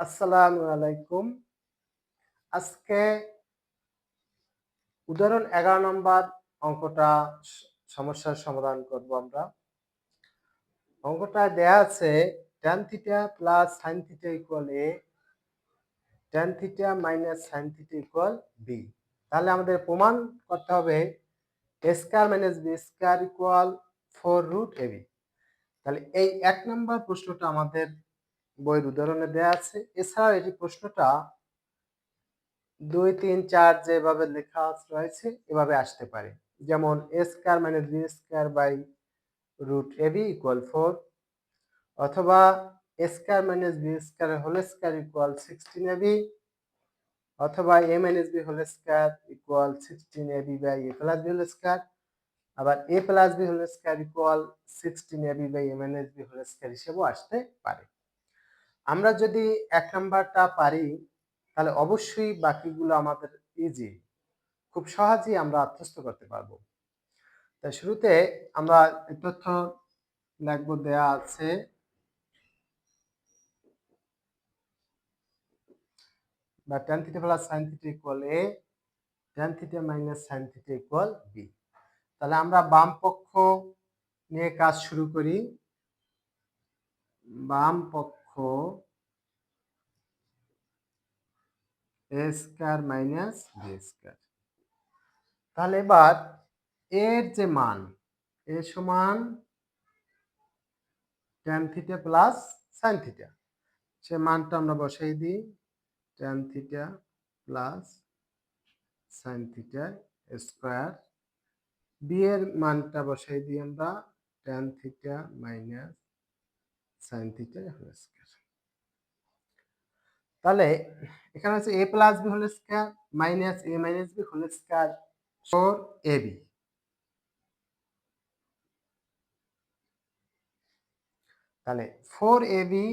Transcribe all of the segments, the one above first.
আসসালামু আলাইকুম। আজকে উদাহরণ এগারো নম্বর অঙ্কটা সমস্যার সমাধান করব আমরা। অঙ্কটা দেয়া আছে tan theta plus sine theta equal A tan theta minus sine theta equal B তাহলে আমাদের প্রমাণ করতে হবে A square minus B square equal four root A B তাহলে এই এক নম্বর প্রশ্নটা আমাদের বইয়ের উদাহরণে দেয়া আছে। এছাড়াও এটি প্রশ্নটা, দুই, তিন, চার যেভাবে লেখা রয়েছে, এভাবে আসতে পারে। যেমন A square minus B square by root A B equal four অথবা A square minus B square whole square equal sixteen A B অথবা A minus B whole square equal sixteen A B by A plus B whole square আবার A plus B whole square equal sixteen A B by A minus B whole square হিসেবেও আসতে পারে। আমরা যদি এক নাম্বারটা পারি, তাহলে অবশ্যই বাকিগুলো আমাদের ইজি খুব সহজেই আমরা আত্মস্থ করতে পারব। তাই শুরুতে আমরা তথ্য লিখব, দেয়া আছে, বা tan theta plus sin theta equal a, tan theta minus sin theta equal b তাহলে আমরা বাম পক্ষ নিয়ে কাজ শুরু করি। বাম পক্ষ a square minus b square তাহলে এবার এর যে মান, এ সমান tan theta plus sin theta সে মানটা আমরা বসাই দিই, tan theta plus sin theta square B এর মানটা বসাই দিই আমরা, tan theta minus theta whole square তাহলে এখানে হচ্ছে a plus B whole square minus A minus B whole square four A B তাহলে four A B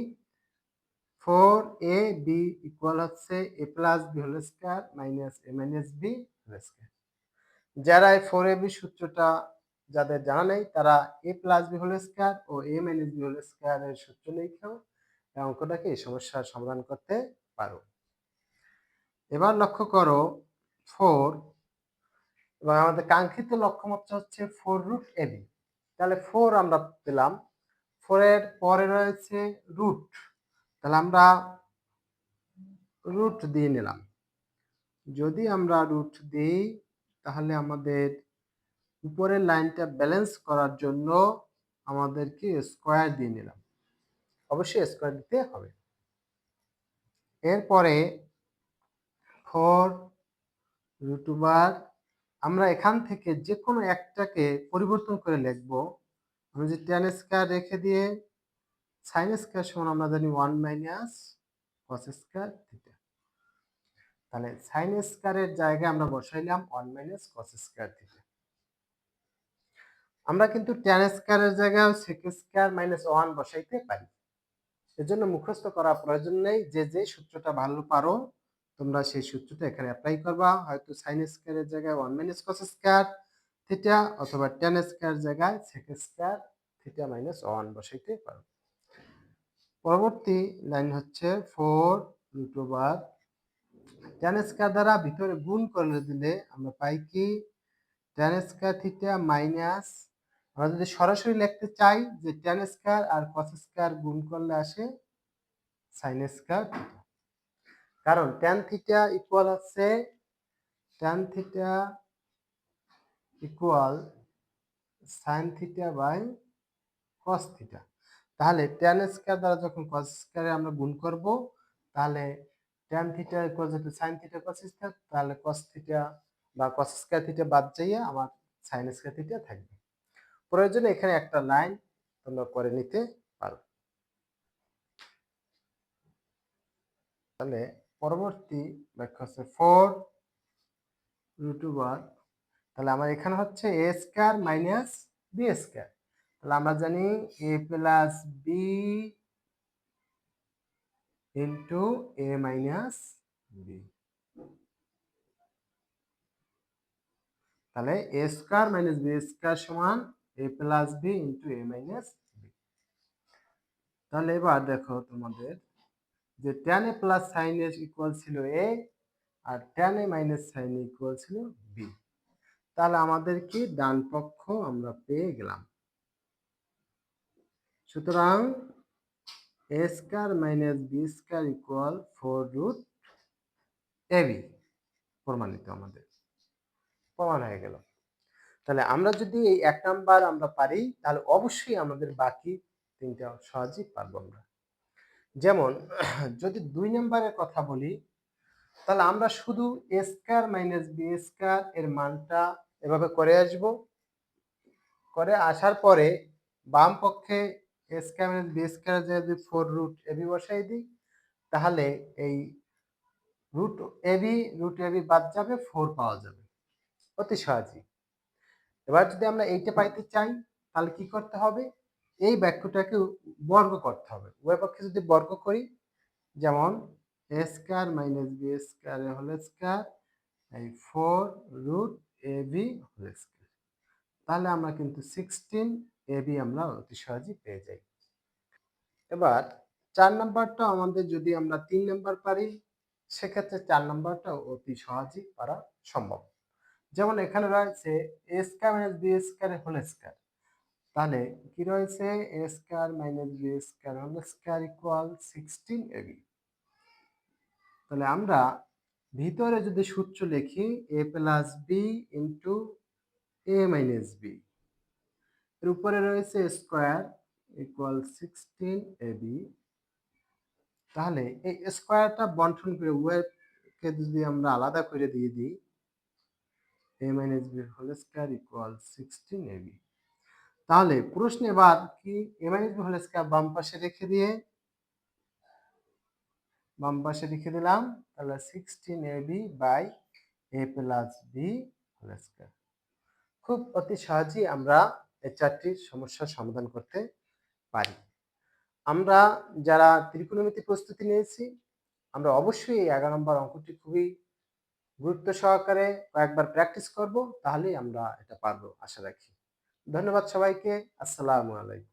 four A B equal হচ্ছে A plus B whole square minus A minus B whole square যারা এই four A B সূত্রটা যাদের জানা নেই, তারা A plus B whole square O A minus B whole square এর সূত্র লিখেও এই অঙ্কটাকে এই সমস্যার সমাধান করতে পারো। এবার লক্ষ্য করো ফোর এবং আমাদের কাঙ্ক্ষিত লক্ষ্যমাত্রা হচ্ছে ফোর রুট এ বি তাহলে ফোর আমরা পেলাম। ফোরের পরে রয়েছে রুট তাহলে আমরা রুট দিয়ে নিলাম। যদি আমরা রুট দিই, তাহলে আমাদের উপরের লাইনটা ব্যালেন্স করার জন্য আমাদেরকে স্কোয়ার দিয়ে নিলাম। অবশ্যই স্কোয়ার দিতে হবে। এরপরে ফোর রুট আমরা এখান থেকে যে কোনো একটাকে পরিবর্তন করে লিখব। আমি যে টেন স্কোয়ার রেখে দিয়ে সাইন স্কোয়ার সমান আমরা জানি one minus cos square theta তাহলে সাইন স্কোয়ারের জায়গায় আমরা বসাইলাম one minus cos square theta আমরা কিন্তু টেন স্কোয়ারের জায়গায় সেক স্কোয়ার মাইনাস ওয়ান বসাইতে পারি। এজন্য মুখস্থ করা প্রয়োজন নেই, যে যে সূত্রটা ভালো পারো, তোমরা সেই সূত্রটা এখানে অ্যাপ্লাই করবা। হয়তো সাইন স্কোয়ারের জায়গায় one minus cos square theta অথবা টেন স্কোয়ার জায়গায় sec square theta minus one বসাইতে পারো। পরবর্তী লাইন হচ্ছে four root over tan square দ্বারা ভিতরে গুণ করে দিলে আমরা পাই কি? টেন স্কোয়ার থিটা মাইনাস আমরা যদি সরাসরি লিখতে চাই যে টেন স্কোয়ার আর কস স্কোয়ার গুণ করলে আসে সাইন স্কোয়ার কারণ টেন থিটা ইকুয়াল হচ্ছে tan theta equal sine theta by cos theta তাহলে টেন স্কোয়ার দ্বারা যখন কস স্কোয়ারে আমরা গুণ করব, তাহলে টেন থিটা ইকুয়াল যেহেতু সাইন থিটা কস স্কোয়ার তাহলে কস থিটা বা কস স্কোয়ার থিটা বাদ যাইয়ে আমার সাইন স্কোয়ার থিটা থাকবে। প্রয়োজনে এখানে একটা লাইন তোমরা করে নিতে পারো। তাহলে পরবর্তী ব্যাখ্যা হচ্ছে ফোর রুট তাহলে আমার এখানে হচ্ছে A square minus B square তাহলে আমরা জানি A plus B into A minus B তাহলে A square minus B square সমান A plus B into A minus B তাহলে এবার দেখো তোমাদের যে tan A plus sine A equal ছিল A R tan A minus sine A equal ছিল B তাহলে আমাদের কি ডান পক্ষ আমরা পেয়ে গেলাম। সুতরাং A square minus B square equal four root A B প্রমাণিত আমাদের। প্রমাণ হয়ে গেল। তাহলে আমরা যদি এই এক নাম্বার আমরা পারি, তাহলে অবশ্যই আমাদের বাকি তিনটা সহজেই পারব আমরা। যেমন, যদি দুই নাম্বারের কথা বলি, তাহলে আমরা শুধু স্কয়ার মাইনাস বি স্কয়ার এর মানটা এভাবে করে আসব। করে আসার পরে বাম পক্ষে স্কয়ার মাইনাস বি স্কয়ার যদি ফোর রুট এবি বসাই দিই, তাহলে এই রুট এবি রুট এবি বাদ যাবে ফোর পাওয়া যাবে। অতি সহজেই। এবার যদি আমরা এইটা পাইতে চাই, তাহলে কি করতে হবে? এই বাক্যটাকে বর্গ করতে হবে। উভয় পক্ষে যদি বর্গ করি, যেমন A square minus B square whole square এই four root A B whole square তাহলে আমরা কিন্তু সিক্সটিন এ বি আমরা অতি সহজেই পেয়ে যাই। এবার চার নাম্বারটা আমাদের যদি আমরা তিন নাম্বার পারি, সেক্ষেত্রে চার নাম্বারটা অতি সহজেই পারা সম্ভব। যেমন এখানে রয়েছে A minus B square whole square তাহলে কি রয়েছে? A minus B square whole square equal sixteen A B তাহলে আমরা ভিতরে যদি সূত্র লিখি A plus B into A minus B এর উপরে রয়েছে স্কোয়ার ইকুয়াল সিক্সটিন এবি তাহলে এই স্কোয়ারটা বন্টন করে উভয়কে যদি আমরা আলাদা করে দিয়ে দিই A minus B whole square equal sixteen A B তাহলে প্রশ্ন এবার কি? A minus B whole square বাম পাশে রেখে দিয়ে, বাম পাশে রেখে দিলাম, তাহলে sixteen A B by A plus B whole square খুব অতি সহজেই আমরা এই চারটি সমস্যার সমাধান করতে পারি। আমরা যারা ত্রিকোণমিতি প্রস্তুতি নিয়েছি, আমরা অবশ্যই এই এগারো নম্বর অঙ্কটি খুবই গুরুত্ব সহকারে কয়েকবার প্র্যাকটিস করব, তাহলেই আমরা এটা পারব, আশা রাখি। ধন্যবাদ সবাইকে, আসসালামু আলাইকুম।